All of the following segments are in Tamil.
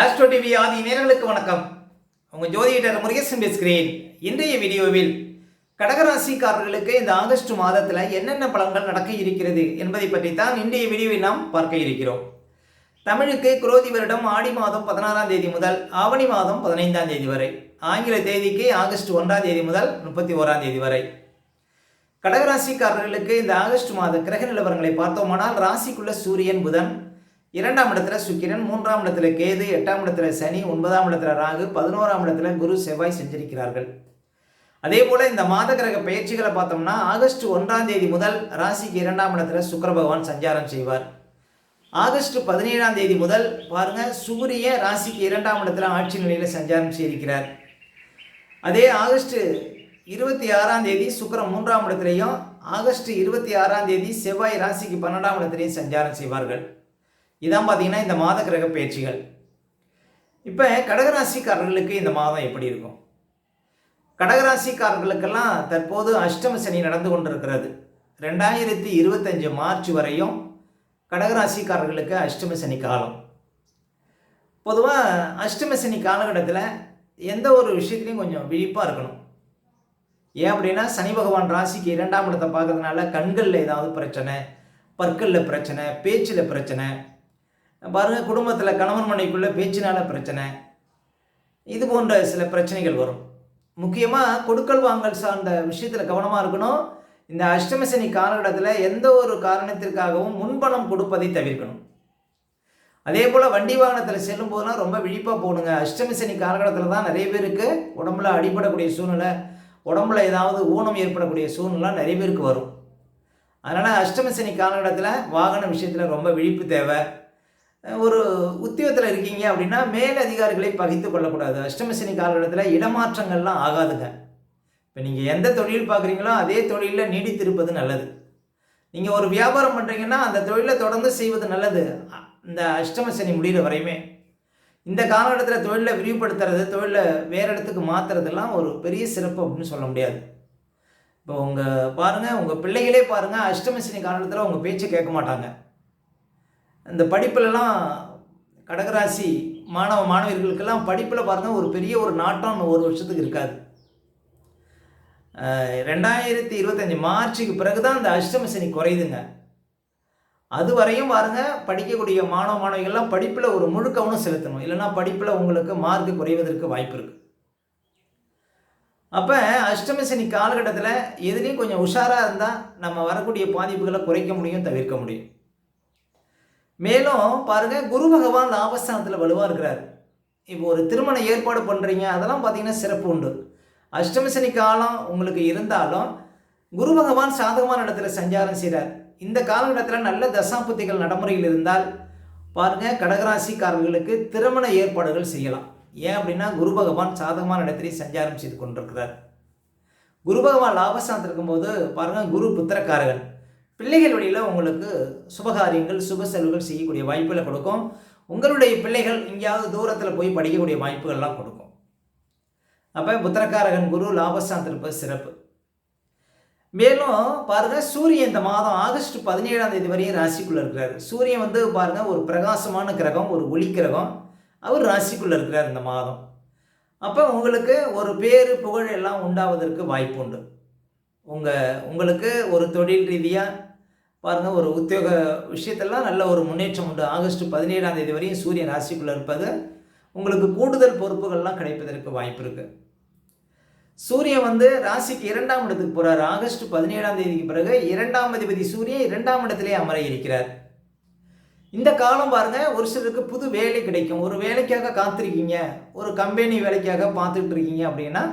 ஆஸ்ட்ரோ டிவி ஆதி நேர்களுக்கு வணக்கம். உங்கள் ஜோதிடர் முருகேசன் பேசுகிறேன். இன்றைய வீடியோவில் கடகராசிக்காரர்களுக்கு இந்த ஆகஸ்ட் மாதத்தில் என்னென்ன பலன்கள் நடக்க இருக்கிறது என்பதை பற்றி தான் இன்றைய வீடியோவில் நாம் பார்க்க இருக்கிறோம். தமிழுக்கு குரோதி வருடம் ஆடி மாதம் பதினாறாம் தேதி முதல் ஆவணி மாதம் பதினைந்தாம் தேதி வரை ஆங்கில தேதிக்கு ஆகஸ்ட் ஒன்றாம் தேதி முதல் முப்பத்தி ஓராம் தேதி வரை. கடகராசிக்காரர்களுக்கு இந்த ஆகஸ்ட் மாத கிரக நிலவரங்களை பார்த்தோமானால் ராசிக்குள்ள சூரியன் புதன் இரண்டாம் இடத்துல சுக்கிரன் மூன்றாம் இடத்துல கேது எட்டாம் இடத்துல சனி ஒன்பதாம் இடத்துல ராகு பதினோராம் இடத்துல குரு செவ்வாய் செஞ்சிருக்கிறார்கள். அதே போல இந்த மாத கிரக பயிற்சிகளை பார்த்தோம்னா ஆகஸ்ட் ஒன்றாம் தேதி முதல் ராசிக்கு இரண்டாம் இடத்துல சுக்கர பகவான் சஞ்சாரம் செய்வார். ஆகஸ்ட் பதினேழாம் தேதி முதல் பாருங்க சூரிய ராசிக்கு இரண்டாம் இடத்துல ஆட்சி நிலையில் சஞ்சாரம் செய்திருக்கிறார். அதே ஆகஸ்ட் இருபத்தி ஆறாம் தேதி சுக்கரம் மூன்றாம் இடத்துலையும் ஆகஸ்ட் இருபத்தி ஆறாம் தேதி செவ்வாய் ராசிக்கு பன்னெண்டாம் இடத்துலையும் சஞ்சாரம் செய்வார்கள். இதான் பார்த்தீங்கன்னா இந்த மாத கிரக பயிற்சிகள். இப்போ கடகராசிக்காரர்களுக்கு இந்த மாதம் எப்படி இருக்கும்? கடகராசிக்காரர்களுக்கெல்லாம் தற்போது அஷ்டம சனி நடந்து கொண்டிருக்கிறது. ரெண்டாயிரத்தி இருபத்தஞ்சு மார்ச் வரையும் கடகராசிக்காரர்களுக்கு அஷ்டம சனி காலம். பொதுவாக அஷ்டம சனி காலகட்டத்தில் எந்த ஒரு விஷயத்துலையும் கொஞ்சம் விழிப்பாக இருக்கணும். ஏன் அப்படின்னா சனி பகவான் ராசிக்கு இரண்டாம் இடத்தை பார்க்கறதுனால கண்களில் ஏதாவது பிரச்சனை பற்களில் பிரச்சனை பேச்சில் பிரச்சனை பாருங்கள் குடும்பத்தில் கணவன் மனைவிக்குள்ளே பேச்சினால பிரச்சனை. இது போன்ற சில பிரச்சனைகள் வரும். முக்கியமாக கொடுக்கல் வாங்கல் சார்ந்த விஷயத்தில் கவனமாக இருக்கணும். இந்த அஷ்டமசனி காலகட்டத்தில் எந்த ஒரு காரணத்திற்காகவும் முன்பணம் கொடுப்பதை தவிர்க்கணும். அதே போல் வண்டி வாகனத்தில் செல்லும் போதெல்லாம் ரொம்ப விழிப்பாக போகணுங்க. அஷ்டமசனி காலகட்டத்தில் தான் நிறைய பேருக்கு உடம்புல அடிபடக்கூடிய சூழ்நிலை உடம்புல ஏதாவது ஊனம் ஏற்படக்கூடிய சூழ்நிலை நிறைய பேருக்கு வரும். அதனால் அஷ்டமிசனி காலகட்டத்தில் வாகன விஷயத்தில் ரொம்ப விழிப்பு தேவை. ஒரு உத்தியோகத்தில் இருக்கீங்க அப்படின்னா மேல் அதிகாரிகளை பகித்து கொள்ளக்கூடாது. அஷ்டமசனி காலகட்டத்தில் இடமாற்றங்கள்லாம் ஆகாதுங்க. இப்போ நீங்கள் எந்த தொழில் பார்க்குறீங்களோ அதே தொழிலில் நீடித்திருப்பது நல்லது. நீங்கள் ஒரு வியாபாரம் பண்ணுறீங்கன்னா அந்த தொழிலை தொடர்ந்து செய்வது நல்லது. இந்த அஷ்டமசனி முடிகிற வரையுமே. இந்த காலகட்டத்தில் தொழிலை விரிவுபடுத்துறது தொழிலை வேறு இடத்துக்கு மாற்றுறதெல்லாம் ஒரு பெரிய சிறப்பு அப்படின்னு சொல்ல முடியாது. இப்போ உங்கள் பாருங்கள் உங்கள் பிள்ளைகளே பாருங்கள் அஷ்டமசனி காலகட்டத்தில் உங்கள் பேச்சை கேட்க மாட்டாங்க. இந்த படிப்புலலாம் கடகராசி மாணவ மாணவிகளுக்கெல்லாம் படிப்பில் பாருங்கள் ஒரு பெரிய ஒரு நாட்டம் ஒரு வருஷத்துக்கு இருக்காது. ரெண்டாயிரத்தி இருபத்தஞ்சி மார்ச்சுக்கு பிறகு தான் இந்த அஷ்டம சனி குறையுதுங்க. அது வரையும் பாருங்கள் படிக்கக்கூடிய மாணவ மாணவிகள்லாம் படிப்பில் ஒரு முழு கவனம் செலுத்தணும். இல்லைன்னா படிப்பில் உங்களுக்கு மார்க் குறைவதற்கு வாய்ப்பு இருக்குது அப்போ அஷ்டம சனி காலகட்டத்தில் எதுலேயும் கொஞ்சம் உஷாராக இருந்தால் நம்ம வரக்கூடிய பாதிப்புகளை குறைக்க முடியும் தவிர்க்க முடியும். மேலும் பாருங்கள் குரு பகவான் லாபஸ்தானத்தில் வலுவாக இருக்கிறார். இப்போ ஒரு திருமண ஏற்பாடு பண்ணுறீங்க அதெல்லாம் பார்த்தீங்கன்னா சிறப்பு உண்டு. அஷ்டமசனி காலம் உங்களுக்கு இருந்தாலும் குரு பகவான் சாதகமான இடத்துல சஞ்சாரம் செய்கிறார் இந்த காலகட்டத்தில் நல்ல தசாபுத்திகள் நடைமுறையில் இருந்தால் பாருங்கள் கடகராசிக்காரர்களுக்கு திருமண ஏற்பாடுகள் செய்யலாம். ஏன் அப்படின்னா குரு பகவான் சாதகமான இடத்திலே சஞ்சாரம் செய்து கொண்டிருக்கிறார். குரு பகவான் லாபஸ்தானத்தில் இருக்கும்போது பாருங்கள் குரு புத்திரக்காரர்கள் பிள்ளைகள் வழியில் உங்களுக்கு சுபகாரியங்கள் சுப செலவுகள் செய்யக்கூடிய வாய்ப்புகளை கொடுக்கும். உங்களுடைய பிள்ளைகள் எங்கேயாவது தூரத்தில் போய் படிக்கக்கூடிய வாய்ப்புகள்லாம் கொடுக்கும். அப்போ புத்திரக்காரகன் குரு லாபஸ்தானத்தில் இருப்பது சிறப்பு. மேலும் பாருங்கள் சூரியன் இந்த மாதம் ஆகஸ்ட் பதினேழாம் தேதி வரையும் ராசிக்குள்ளே இருக்கிறார். சூரியன் வந்து பாருங்கள் ஒரு பிரகாசமான கிரகம் ஒரு ஒளி கிரகம். அவர் ராசிக்குள்ளே இருக்கிறார் இந்த மாதம். அப்போ உங்களுக்கு ஒரு பேர் புகழ் எல்லாம் உண்டாவதற்கு வாய்ப்பு உண்டு உங்கள் உங்களுக்கு ஒரு தொழில் ரீதியாக பாருங்கள் ஒரு உத்தியோக விஷயத்தெல்லாம் நல்ல ஒரு முன்னேற்றம் உண்டு. ஆகஸ்ட் பதினேழாம் தேதி வரையும் சூரியன் ராசிக்குள்ளே இருப்பது உங்களுக்கு கூடுதல் பொறுப்புகள்லாம் கிடைப்பதற்கு வாய்ப்பு இருக்குது சூரியன் வந்து ராசிக்கு இரண்டாம் இடத்துக்கு போகிறார் ஆகஸ்ட் பதினேழாம் தேதிக்கு பிறகு இரண்டாம் அதிபதி சூரியன் இரண்டாம் இடத்திலே அமர இருக்கிறார். இந்த காலம் பாருங்கள் ஒரு சிலருக்கு புது வேலை கிடைக்கும். ஒரு வேலைக்காக காத்திருக்கீங்க ஒரு கம்பெனி வேலைக்காக பார்த்துட்டு இருக்கீங்க அப்படின்னா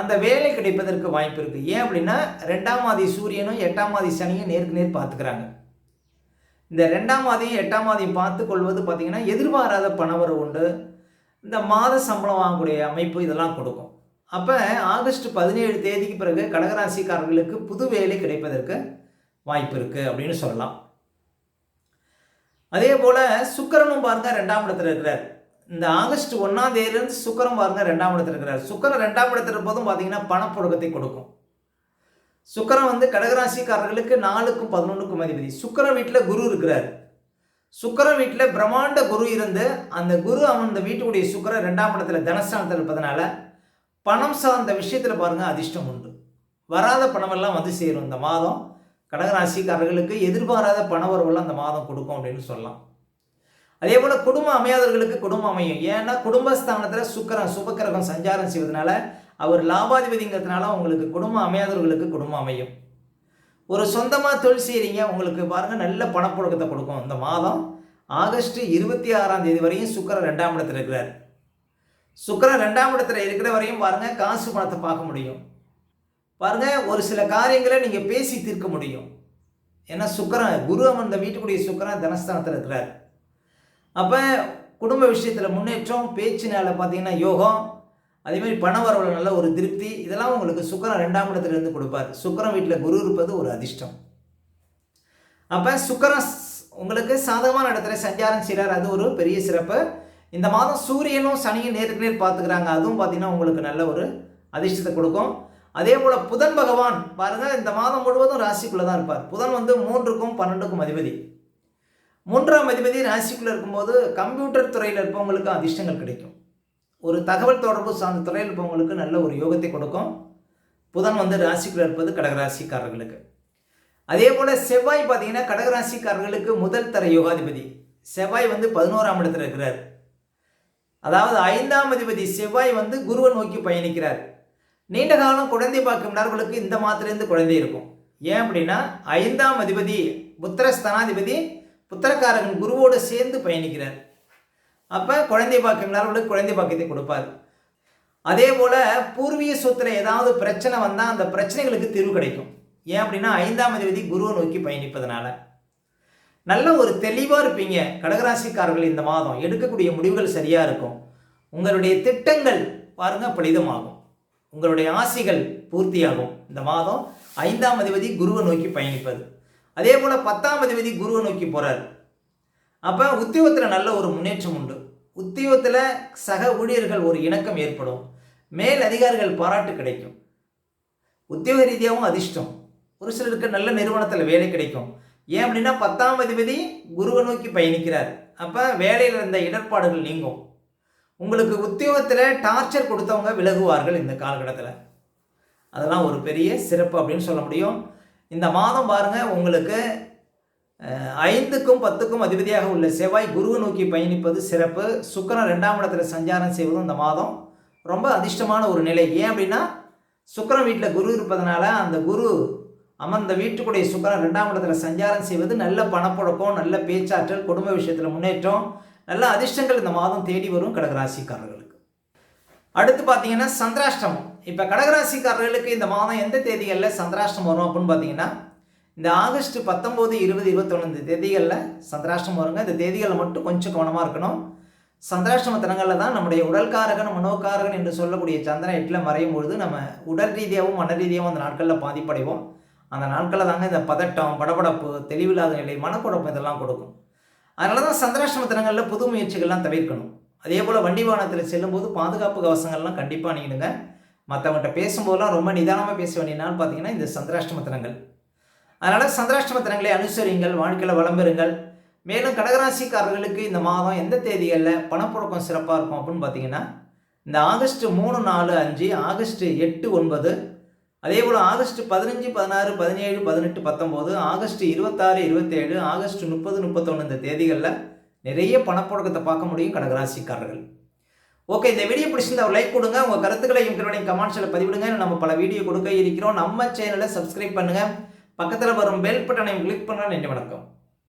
அந்த வேலை கிடைப்பதற்கு வாய்ப்பு இருக்குது ஏன் அப்படின்னா ரெண்டாம் மாதி சூரியனும் எட்டாம் மாதி சனியும் நேருக்கு நேர் பார்த்துக்கிறாங்க. இந்த ரெண்டாம் மாதியும் எட்டாம் மாதியும் பார்த்து கொள்வது பார்த்திங்கன்னா எதிர்பாராத பணவரவு உண்டு. இந்த மாத சம்பளம் வாங்கக்கூடிய அமைப்பு இதெல்லாம் கொடுக்கும். அப்போ ஆகஸ்ட் பதினேழு தேதிக்கு பிறகு கடகராசிக்காரர்களுக்கு புது வேலை கிடைப்பதற்கு வாய்ப்பு இருக்குது அப்படின்னு சொல்லலாம். அதே போல் சுக்கரனும் பாருங்க ரெண்டாம் இடத்துல இருக்கிறார். இந்த ஆகஸ்ட் ஒன்றாம் தேதியிலேருந்து சுக்கரம் பாருங்க ரெண்டாம் இடத்துல இருக்கிறார். சுக்கரம் ரெண்டாம் இடத்துல இருப்பதும் பார்த்தீங்கன்னா பணப்புழக்கத்தை கொடுக்கும். சுக்கரம் வந்து கடகராசிக்காரர்களுக்கு நாலுக்கும் பதினொன்றுக்கும் அதிபதி. சுக்கர வீட்டில் குரு இருக்கிறார். சுக்கிரன் வீட்டில் பிரம்மாண்ட குரு இருந்து அந்த குரு அவன் அந்த வீட்டுடைய சுக்கிரன் ரெண்டாம் இடத்துல தனஸ்தானத்தில் இருப்பதனால பணம் சார்ந்த விஷயத்தில் பாருங்கள் அதிர்ஷ்டம் உண்டு. வராத பணமெல்லாம் வந்து சேரும். இந்த மாதம் கடகராசிக்காரர்களுக்கு எதிர்பாராத பண வரவெல்லாம் அந்த மாதம் கொடுக்கும் அப்படின்னு சொல்லலாம். அதே போல் குடும்பம் அமையாதவர்களுக்கு குடும்பம் அமையும். ஏன்னா குடும்பஸ்தானத்தில் சுக்கரம் சுபக்கிரகம் சஞ்சாரம் செய்வதனால அவர் லாபாதிபதிங்கிறதுனால உங்களுக்கு குடும்பம் அமையாதவர்களுக்கு குடும்பம் அமையும். ஒரு சொந்தமாக தொழில் செய்கிறீங்க உங்களுக்கு பாருங்கள் நல்ல பணப்புழக்கத்தை கொடுக்கும். இந்த மாதம் ஆகஸ்ட் இருபத்தி ஆறாம் தேதி வரையும் சுக்கரன் ரெண்டாம் இடத்துல இருக்கிறார். சுக்கரன் ரெண்டாம் இடத்துல இருக்கிற வரையும் பாருங்கள் காசு பணத்தை பார்க்க முடியும். பாருங்கள் ஒரு சில காரியங்களை நீங்கள் பேசி தீர்க்க முடியும். ஏன்னா சுக்கரன் குரு அமர்ந்த வீட்டுக்குரிய சுக்கரன் தனஸ்தானத்தில் இருக்கிறார். அப்போ குடும்ப விஷயத்தில் முன்னேற்றம் பேச்சினால் பார்த்தீங்கன்னா யோகம் அதேமாதிரி பண வரவில் நல்ல ஒரு திருப்தி இதெல்லாம் உங்களுக்கு சுக்கரன் ரெண்டாம் இடத்துலேருந்து கொடுப்பார். சுக்கரன் வீட்டில் குரு இருப்பது ஒரு அதிர்ஷ்டம். அப்போ சுக்கரன் உங்களுக்கு சாதகமான இடத்துல சஞ்சாரம் செய்கிறார் அது ஒரு பெரிய சிறப்பு. இந்த மாதம் சூரியனும் சனியும் நேருக்கு நேர் பார்த்துக்கிறாங்க. அதுவும் பார்த்தீங்கன்னா உங்களுக்கு நல்ல ஒரு அதிர்ஷ்டத்தை கொடுக்கும். அதே போல் புதன் பகவான் பாருங்கள் இந்த மாதம் முழுவதும் ராசிக்குள்ளே தான் இருப்பார். புதன் வந்து மூன்றுக்கும் பன்னெண்டுக்கும் அதிபதி. மூன்றாம் அதிபதி ராசிக்குள்ளே இருக்கும்போது கம்ப்யூட்டர் துறையில் இருப்பவங்களுக்கு அதிர்ஷ்டங்கள் கிடைக்கும். ஒரு தகவல் தொடர்பு சார்ந்த துறையில் இருப்பவங்களுக்கு நல்ல ஒரு யோகத்தை கொடுக்கும். புதன் வந்து ராசிக்குள்ளே இருப்பது கடகராசிக்காரர்களுக்கு. அதே போல் செவ்வாய் பார்த்தீங்கன்னா கடகராசிக்காரர்களுக்கு முதல் தர யோகாதிபதி. செவ்வாய் வந்து பதினோராம் இடத்துல இருக்கிறார். அதாவது ஐந்தாம் அதிபதி செவ்வாய் வந்து குருவை நோக்கி பயணிக்கிறார். நீண்ட காலம் குழந்தை பார்க்கும் நபர்களுக்கு இந்த மாதத்துலேருந்து குழந்தை இருக்கும். ஏன் அப்படின்னா ஐந்தாம் அதிபதி புத்திர ஸ்தனாதிபதி புத்திரக்காரகன் குருவோடு சேர்ந்து பயணிக்கிறார். அப்போ குழந்தை பாக்கியம் நபர்களுக்கு குழந்தை பாக்கியத்தை கொடுப்பார். அதே போல் பூர்வீக சொத்தில் ஏதாவது பிரச்சனை வந்தால் அந்த பிரச்சனைகளுக்கு தீர்வு கிடைக்கும். ஏன் அப்படின்னா ஐந்தாம் அதிபதி குருவை நோக்கி பயணிப்பதனால. நல்ல ஒரு தெளிவாக இருப்பீங்க. கடகராசிக்காரர்கள் இந்த மாதம் எடுக்கக்கூடிய முடிவுகள் சரியாக இருக்கும். உங்களுடைய திட்டங்கள் பாருங்கள் பலிதமாகும். உங்களுடைய ஆசைகள் பூர்த்தியாகும். இந்த மாதம் ஐந்தாம் அதிபதி குருவை நோக்கி பயணிப்பது. அதே போல் பத்தாம் அதிபதி குருவை நோக்கி போகிறார் அப்போ உத்தியோகத்தில் நல்ல ஒரு முன்னேற்றம் உண்டு. உத்தியோகத்தில் சக ஊழியர்கள் ஒரு இணக்கம் ஏற்படும். மேல் அதிகாரிகள் பாராட்டு கிடைக்கும். உத்தியோக ரீதியாகவும் அதிர்ஷ்டம். ஒரு சிலருக்கு நல்ல நிறுவனத்தில் வேலை கிடைக்கும். ஏன் அப்படின்னா பத்தாம் அதிபதி குருவை நோக்கி பயணிக்கிறார். அப்போ வேலையில் இருந்த இடர்பாடுகள் நீங்கும். உங்களுக்கு உத்தியோகத்தில் டார்ச்சர் கொடுத்தவங்க விலகுவார்கள் இந்த காலகட்டத்தில். அதெல்லாம் ஒரு பெரிய சிறப்பு அப்படின்னு சொல்ல முடியும். இந்த மாதம் பாருங்கள் உங்களுக்கு ஐந்துக்கும் பத்துக்கும் அதிபதியாக உள்ள செவ்வாய் குருவை நோக்கி பயணிப்பது சிறப்பு. சுக்கரன் ரெண்டாம் இடத்துல சஞ்சாரம் செய்வதும் இந்த மாதம் ரொம்ப அதிர்ஷ்டமான ஒரு நிலை. ஏன் அப்படின்னா சுக்கரன் வீட்டில் குரு இருப்பதனால அந்த குரு அமர்ந்த வீட்டுக்குடைய சுக்கரன் ரெண்டாம் இடத்துல சஞ்சாரம் செய்வது நல்ல பணப்புழக்கம் நல்ல பேச்சாற்றல் குடும்ப விஷயத்தில் முன்னேற்றம் நல்ல அதிர்ஷ்டங்கள் இந்த மாதம் தேடி வரும் கடகராசிக்காரர்களுக்கு. அடுத்து பார்த்தீங்கன்னா சந்திராஷ்டமம். இப்போ கடகராசிக்காரர்களுக்கு இந்த மாதம் எந்த தேதிகளில் சந்திராஷ்டம் வரும் அப்படின்னு பார்த்தீங்கன்னா இந்த ஆகஸ்ட் பத்தொம்போது இருபது இருபத்தொன்னு இந்த தேதிகளில் சந்திராஷ்டம் வருங்க. இந்த தேதிகளில் மட்டும் கொஞ்சம் கவனமாக இருக்கணும். சந்திராஷ்டம தினங்களில் தான் நம்முடைய உடல்காரகன் மனோகாரகன் என்று சொல்லக்கூடிய சந்திரன் எட்டில் மறையும் பொழுது நம்ம உடல் ரீதியாகவும் மன ரீதியாகவும் அந்த நாட்களில் பாதிப்படைவோம். அந்த நாட்களில் தாங்க இந்த பதட்டம் படபடப்பு தெளிவில்லாத நிலை மனக்குழப்பம் இதெல்லாம் கொடுக்கும். அதனால தான் சந்திராஷ்டம தினங்களில் புது முயற்சிகள்லாம் தவிர்க்கணும். அதே போல் வண்டி வாகனத்தில் செல்லும்போது பாதுகாப்பு கவசங்கள்லாம் கண்டிப்பாக அணியிடுங்க மற்றவங்கள்ட்ட பேசும்போதெல்லாம் ரொம்ப நிதானமாக பேச வேண்டிய நாள் பார்த்தீங்கன்னா இந்த சந்திராஷ்டம தினங்கள். அதனால் சந்திராஷ்டம தினங்களை அனுசரிங்கள் வாழ்க்கையில் வளம்பெறுங்கள் மேலும் கடகராசிக்காரர்களுக்கு இந்த மாதம் எந்த தேதிகளில் பணப்புழக்கம் சிறப்பாக இருக்கும் அப்படின்னு பார்த்தீங்கன்னா இந்த ஆகஸ்ட் மூணு நாலு அஞ்சு ஆகஸ்ட் எட்டு ஒன்பது அதே போல் ஆகஸ்ட் பதினஞ்சு பதினாறு பதினேழு பதினெட்டு பத்தொம்போது ஆகஸ்ட் இருபத்தாறு இருபத்தேழு ஆகஸ்ட் முப்பது முப்பத்தொன்று இந்த தேதிகளில் நிறைய பணப்புழக்கத்தை பார்க்க முடியும் கடகராசிக்காரர்கள். ஓகே இந்த வீடியோ பிடிச்சிருந்தா லைக் கொடுங்க. உங்கள் கருத்துக்களை எங்களுடைய கமெண்ட்ஸில் பதிவிடுங்க. நம்ம பல வீடியோ கொடுக்க இருக்கிறோம். நம்ம சேனலை சப்ஸ்கிரைப் பண்ணுங்கள் பக்கத்தில் வரும் பெல் பட்டனை கிளிக் பண்ணால் நன்றி வணக்கம்.